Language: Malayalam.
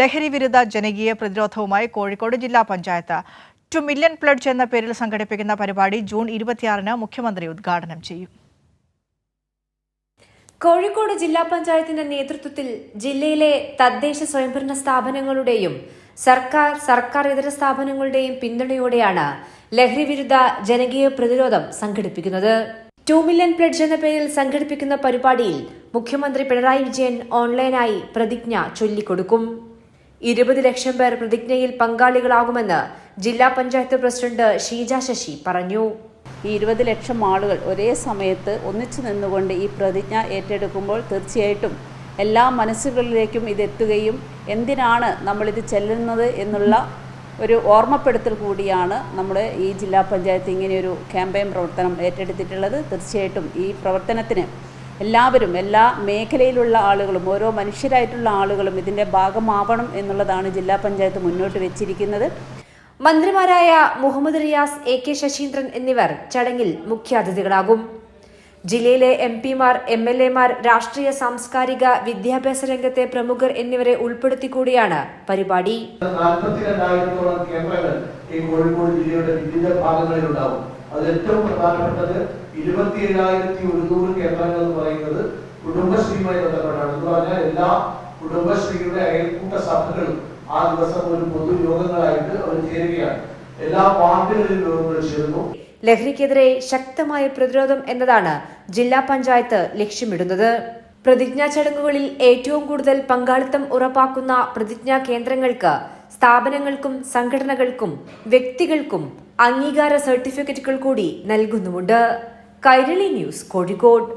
ലഹരി വിരുദ്ധ ജനകീയ പ്രതിരോധവുമായി കോഴിക്കോട് ജില്ലാ പഞ്ചായത്ത്. ടു മില്യൺ പ്ലഡ്ജ് എന്ന പേരിൽ സംഘടിപ്പിക്കുന്ന പരിപാടി ജൂൺ ഇരുപത്തിയാറിന് മുഖ്യമന്ത്രി ഉദ്ഘാടനം ചെയ്യും. കോഴിക്കോട് ജില്ലാ പഞ്ചായത്തിന്റെ നേതൃത്വത്തിൽ ജില്ലയിലെ തദ്ദേശ സ്വയംഭരണ സ്ഥാപനങ്ങളുടെയും സർക്കാർ സർക്കാർ ഇതര സ്ഥാപനങ്ങളുടെയും പിന്തുണയോടെയാണ് ലഹരി വിരുദ്ധ ജനകീയ പ്രതിരോധം സംഘടിപ്പിക്കുന്നത്. ടു മില്യൺ പ്ലഡ്ജ് എന്ന പേരിൽ സംഘടിപ്പിക്കുന്ന പരിപാടിയിൽ മുഖ്യമന്ത്രി പിണറായി വിജയൻ ഓൺലൈനായി പ്രതിജ്ഞ ചൊല്ലിക്കൊടുക്കും. ഇരുപത് ലക്ഷം പേർ പ്രതിജ്ഞയിൽ പങ്കാളികളാകുമെന്ന് ജില്ലാ പഞ്ചായത്ത് പ്രസിഡന്റ് ഷീജ ശശി പറഞ്ഞു. ഈ ഇരുപത് ലക്ഷം ആളുകൾ ഒരേ സമയത്ത് ഒന്നിച്ചു നിന്നുകൊണ്ട് ഈ പ്രതിജ്ഞ ഏറ്റെടുക്കുമ്പോൾ തീർച്ചയായിട്ടും എല്ലാ മനസ്സുകളിലേക്കും ഇതെത്തുകയും എന്തിനാണ് നമ്മളിത് ചെല്ലുന്നത് എന്നുള്ള ഒരു ഓർമ്മപ്പെടുത്തൽ കൂടിയാണ് നമ്മുടെ ഈ ജില്ലാ പഞ്ചായത്ത് ഇങ്ങനെയൊരു ക്യാമ്പയിൻ പ്രവർത്തനം ഏറ്റെടുത്തിട്ടുള്ളത്. തീർച്ചയായിട്ടും ഈ പ്രവർത്തനത്തിന് എല്ലാവരും എല്ലാ മേഖലയിലുള്ള ആളുകളും ഓരോ മനുഷ്യരായിട്ടുള്ള ആളുകളും ഇതിന്റെ ഭാഗമാവണം എന്നുള്ളതാണ് ജില്ലാ പഞ്ചായത്ത് മുന്നോട്ട് വെച്ചിരിക്കുന്നത്. മന്ത്രിമാരായ മുഹമ്മദ് റിയാസ് എ കെ ശശീന്ദ്രൻ എന്നിവർ ചടങ്ങിൽ മുഖ്യാതിഥികളാകും. ജില്ലയിലെ എം പിമാർ എം എൽ എമാർ രാഷ്ട്രീയ സാംസ്കാരിക വിദ്യാഭ്യാസ രംഗത്തെ പ്രമുഖർ എന്നിവരെ ഉൾപ്പെടുത്തി കൂടിയാണ് പരിപാടി. നാൽപ്പത്തിരണ്ടായിരത്തോളം കേന്ദ്രങ്ങൾ ഈ കോഴിക്കോട് ജില്ലയുടെ വിവിധ ഭാഗങ്ങളിൽ ഉണ്ടാവും അതിൽ ഏറ്റവും പ്രധാനപ്പെട്ടത് ഇരുപത്തി ഏഴായിരത്തി ഒരുന്നൂറ് കേന്ദ്രങ്ങൾ എന്ന് പറയുന്നത് കുടുംബശ്രീയുമായി ബന്ധപ്പെട്ടാണ്. എന്ന് പറഞ്ഞാൽ എല്ലാ കുടുംബശ്രീയുടെ അയൽക്കൂട്ട സഭകളും ആ ദിവസം ഒരു പൊതുയോഗങ്ങളായിട്ട് അവർ ചേരുകയാണ്. എല്ലാ വാർഡുകളിലും യോഗങ്ങൾ ചേരുന്നു. ലഹരിക്കെതിരെ ശക്തമായ പ്രതിരോധം എന്നതാണ് ജില്ലാ പഞ്ചായത്ത് ലക്ഷ്യമിടുന്നത്. പ്രതിജ്ഞാ ചടങ്ങുകളിൽ ഏറ്റവും കൂടുതൽ പങ്കാളിത്തം ഉറപ്പാക്കുന്ന പ്രതിജ്ഞാ കേന്ദ്രങ്ങൾക്ക് സ്ഥാപനങ്ങൾക്കും സംഘടനകൾക്കും വ്യക്തികൾക്കും അംഗീകാര സർട്ടിഫിക്കറ്റുകൾ കൂടി നൽകുന്നുമുണ്ട്. കൈരളി ന്യൂസ് കോഴിക്കോട്.